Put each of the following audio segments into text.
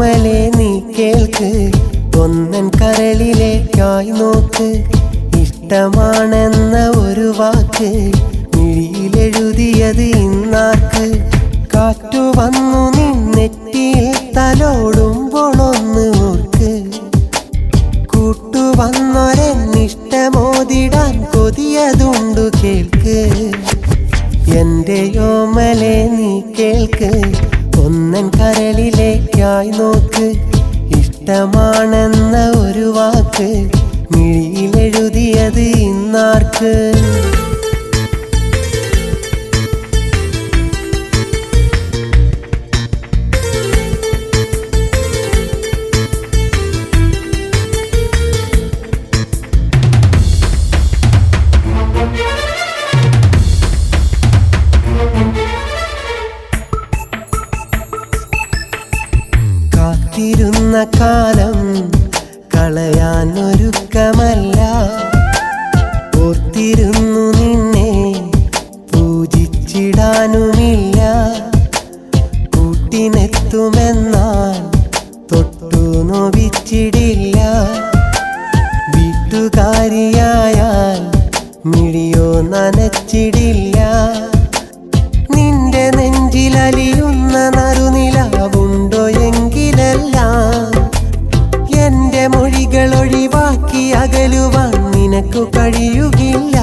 ഓമലെ നീ കേൾക്ക്. ഒന്നൻ കരളിലേക്കായി നോക്ക്. ഇഷ്ടമാണെന്ന ഒരു വാക്ക് മിഴിയിലെഴുതിയത് ഇന്നാർക്ക് കാറ്റു വന്നു നിന്നെറ്റിയിൽ തലോടുമ്പോൾ ഒന്ന് ഓർക്ക് കൂട്ടുവന്നൊരെന്നിഷ്ടമോതിടാൻ കൊതിയതുണ്ടു കേൾക്ക്. എന്റെ യോമലെ നീ കേൾക്ക്. കരളിലേക്കായി നോക്ക്. ഇഷ്ടമാണെന്ന ഒരു വാക്ക് മിഴിയിലെഴുതിയത് ഇന്നാർക്ക്? കാത്തിരുന്ന കാലം കളയാൻ ഒരുക്കമല്ല. ഓർത്തിരുന്നു നിന്നെ പൂജിച്ചിടാനുമില്ല. കൂട്ടിനെത്തുമെന്നാൽ തൊട്ടു നോവിച്ചിടില്ല. വീട്ടുകാരിയായാൽ മിഴിയോ നനച്ചിടില്ല. കഴിയുകില്ല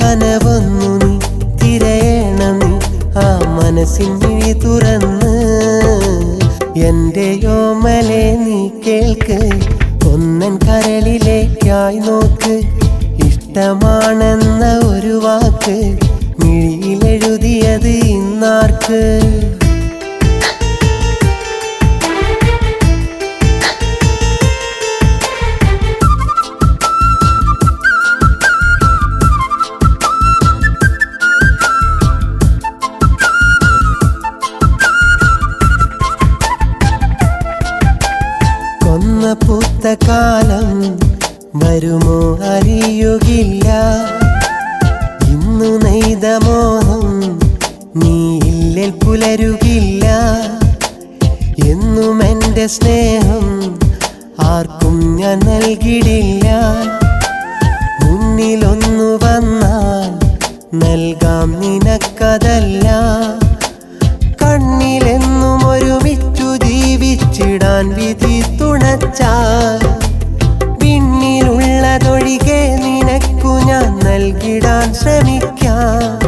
കനവൊന്നു നീ തിരയണം. നീ ആ മനസ്സിൻ മിഴി തുറന്ന്. എന്റെ യോമലെ നീ കേൾക്ക്. ഒന്നൻ കരളിലേക്കായി നോക്ക്. ഇഷ്ടമാണെന്ന ഒരു വാക്ക് മിഴിയിലെഴുതിയത് ഇന്നാർക്ക്? പൂത്ത കാലം വരുമോ അറിയുകില്ല. ഇന്നു നെയ്ത മോഹം നീയില്ലിൽ പുലരുകില്ല. എന്നും എന്റെ സ്നേഹം ആർക്കും ഞാൻ നൽകിടില്ല. മുന്നിലൊന്നു വന്നാൽ നൽകാം നിനക്കതല്ല. കണ്ണിലെന്നും ഒരുമിച്ചു ജീവിച്ചിടാൻ വിധി തുണച്ചാൽ പിന്നിലുള്ളതൊഴികെ നിനക്കു ഞാൻ നൽകിടാൻ ശ്രമിക്കാം.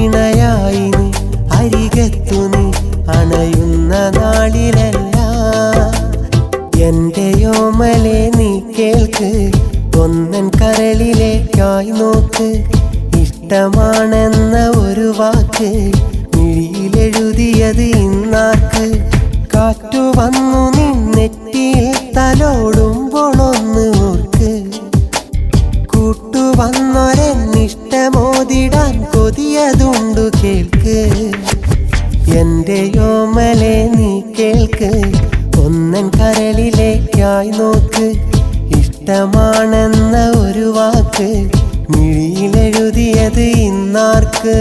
ഇണയായി നീ അരികത്തു നീ അണയുന്ന നാളിലല്ല. എന്റെ യോമലെ നീ കേൾക്ക് ഒന്നൻ കരളിലേക്കായി നോക്ക്. ഇഷ്ടമാണെന്ന ഒരു വാക്ക് മിഴിയിലെഴുതിയത് ഇന്നാർക്ക് കാറ്റു വന്നു നിന്നെറ്റിയിൽ തലോടുമ്പോൾ ഒന്ന് ഓർക്ക്. കൂട്ടുവന്നൊരെന്നിഷ്ടമോതിടാൻ കൊതിയതുണ്ടു കേൾക്ക്. എന്റെ യോമലെ നീ കേൾക്ക്. ഒന്നൻ കരളിലേക്കായി നോക്ക്. ഇഷ്ടമാണെന്ന ഒരു വാക്ക് മിഴിയിലെഴുതിയത് ഇന്നാർക്ക്?